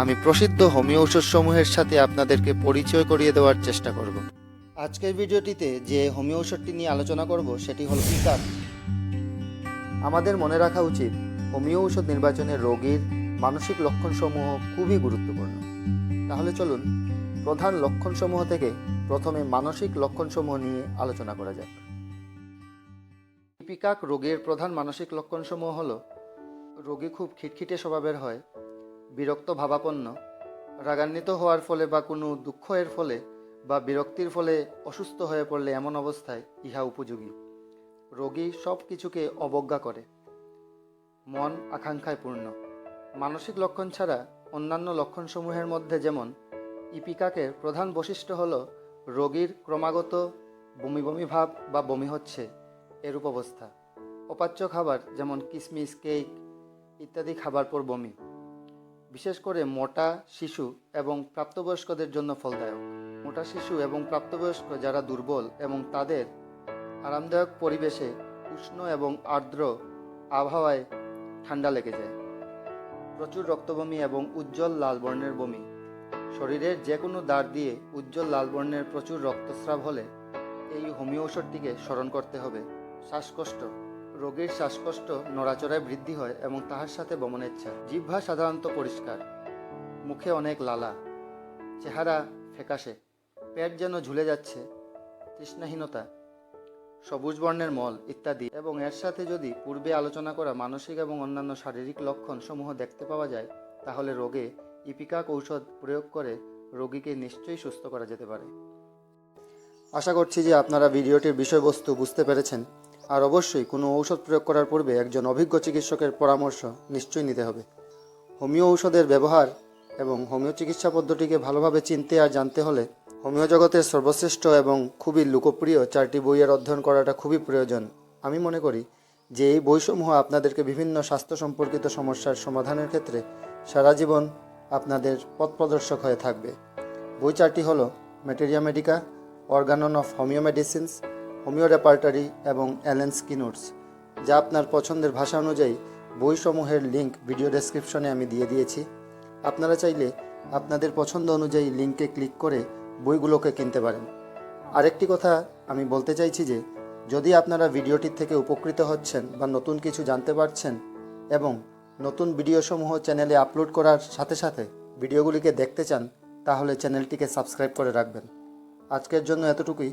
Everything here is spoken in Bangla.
আমি প্রসিদ্ধ হোমিও ঔষধসমূহের সাথে আপনাদেরকে পরিচয় করিয়ে দেওয়ার চেষ্টা করব। আজকের ভিডিওটিতে যে হোমিও ঔষধটি নিয়ে আলোচনা করব, সেটি হল পিকার আমাদের মনে রাখা উচিত হোমিও ঔষধ নির্বাচনে রোগীর মানসিক লক্ষণসমূহ খুবই গুরুত্বপূর্ণ। তাহলে চলুন, প্রধান লক্ষণসমূহ থেকে প্রথমে মানসিক লক্ষণসমূহ নিয়ে আলোচনা করা যাক। পিকাক রোগের প্রধান মানসিক লক্ষণসমূহ হলো, রোগী খুব খিটখিটে স্বভাবের হয় বিরক্ত ভাবাপন্ন, রাগান্বিত হওয়ার ফলে বা কোনো দুঃখ এর ফলে বা বিরক্তির ফলে অসুস্থ হয়ে পড়লে এমন অবস্থায় ইহা উপযোগী। রোগী সব কিছুকে অবজ্ঞা করে। মন আকাঙ্ক্ষায় পূর্ণ। মানসিক লক্ষণ ছাড়া অন্যান্য লক্ষণসমূহের মধ্যে যেমন ইপিকাকের প্রধান বৈশিষ্ট্য হল রোগীর ক্রমাগত বমি বমি ভাব বা বমি হচ্ছে এরূপ অবস্থা। অপাচ্য খাবার যেমন কিশমিশ কেক ইত্যাদি খাবার পর বমি। বিশেষ করে মোটা শিশু এবং প্রাপ্তবয়স্কদের জন্য ফলদায়ক। মোটা শিশু এবং প্রাপ্তবয়স্ক যারা দুর্বল এবং তাদের আরামদায়ক পরিবেশে উষ্ণ এবং আর্দ্র আবহাওয়ায় ঠান্ডা লেগে যায়। প্রচুর রক্তবমি এবং উজ্জ্বল লাল বর্ণের বমি। শরীরের যে কোনো দাঁড় দিয়ে উজ্জ্বল লাল বর্ণের প্রচুর রক্তস্রাব হলে এই হোমিও ঔষধটিকে স্মরণ করতে হবে। শ্বাসকষ্ট রোগীর শ্বাসকষ্ট নড়াচড়ায় বৃদ্ধি হয় এবং তাহার সাথে বমনেচ্ছা জিহ্বা সাধারণত পরিষ্কার। মুখে অনেক লালা। চেহারা ফ্যাকাশে। পেট যেন ঝুলে যাচ্ছে। তৃষ্ণাহীনতা। সবুজ বর্ণের মল ইত্যাদি। এবং এর সাথে যদি পূর্বে আলোচনা করা মানসিক এবং অন্যান্য শারীরিক লক্ষণ সমূহ দেখতে পাওয়া যায়, তাহলে রোগে ইপিকাক ঔষধ প্রয়োগ করে রোগীকে নিশ্চয়ই সুস্থ করা যেতে পারে। আশা করছি যে আপনারা ভিডিওটির বিষয়বস্তু বুঝতে পেরেছেন। আর অবশ্যই কোনো ঔষধ প্রয়োগ করার পূর্বে একজন অভিজ্ঞ চিকিৎসকের পরামর্শ নিশ্চয়ই নিতে হবে। হোমিও ঔষধের ব্যবহার এবং হোমিও চিকিৎসা পদ্ধতিকে ভালোভাবে চিনতে আর জানতে হলে হোমিও জগতের সর্বশ্রেষ্ঠ এবং খুবই লোকপ্রিয় চারটি বইয়ের অধ্যয়ন করাটা খুবই প্রয়োজন। আমি মনে করি যে এই বইসমূহ আপনাদেরকে বিভিন্ন স্বাস্থ্য সম্পর্কিত সমস্যার সমাধানের ক্ষেত্রে সারা জীবন আপনাদের পথ প্রদর্শক হয়ে থাকবে। বই চারটি হলো materia medica organon of homoeo medicines homoeo repertory এবং অ্যালেন স্কিনোটস, যা আপনার পছন্দের ভাষা অনুযায়ী বইসমূহের লিঙ্ক ভিডিও ডেসক্রিপশনে আমি দিয়ে দিয়েছি। আপনারা চাইলে আপনাদের পছন্দ অনুযায়ী লিঙ্কে ক্লিক করে বইগুলোকে কিনতে পারেন। আরেকটি কথা আমি বলতে চাইছি যে, যদি আপনারা ভিডিওটির থেকে উপকৃত হচ্ছেন বা নতুন কিছু জানতে পারছেন এবং নতুন ভিডিওসমূহ চ্যানেলে আপলোড করার সাথে সাথে ভিডিওগুলিকে দেখতে চান, তাহলে চ্যানেলটিকে সাবস্ক্রাইব করে রাখবেন। আজকের জন্য এতটুকুই।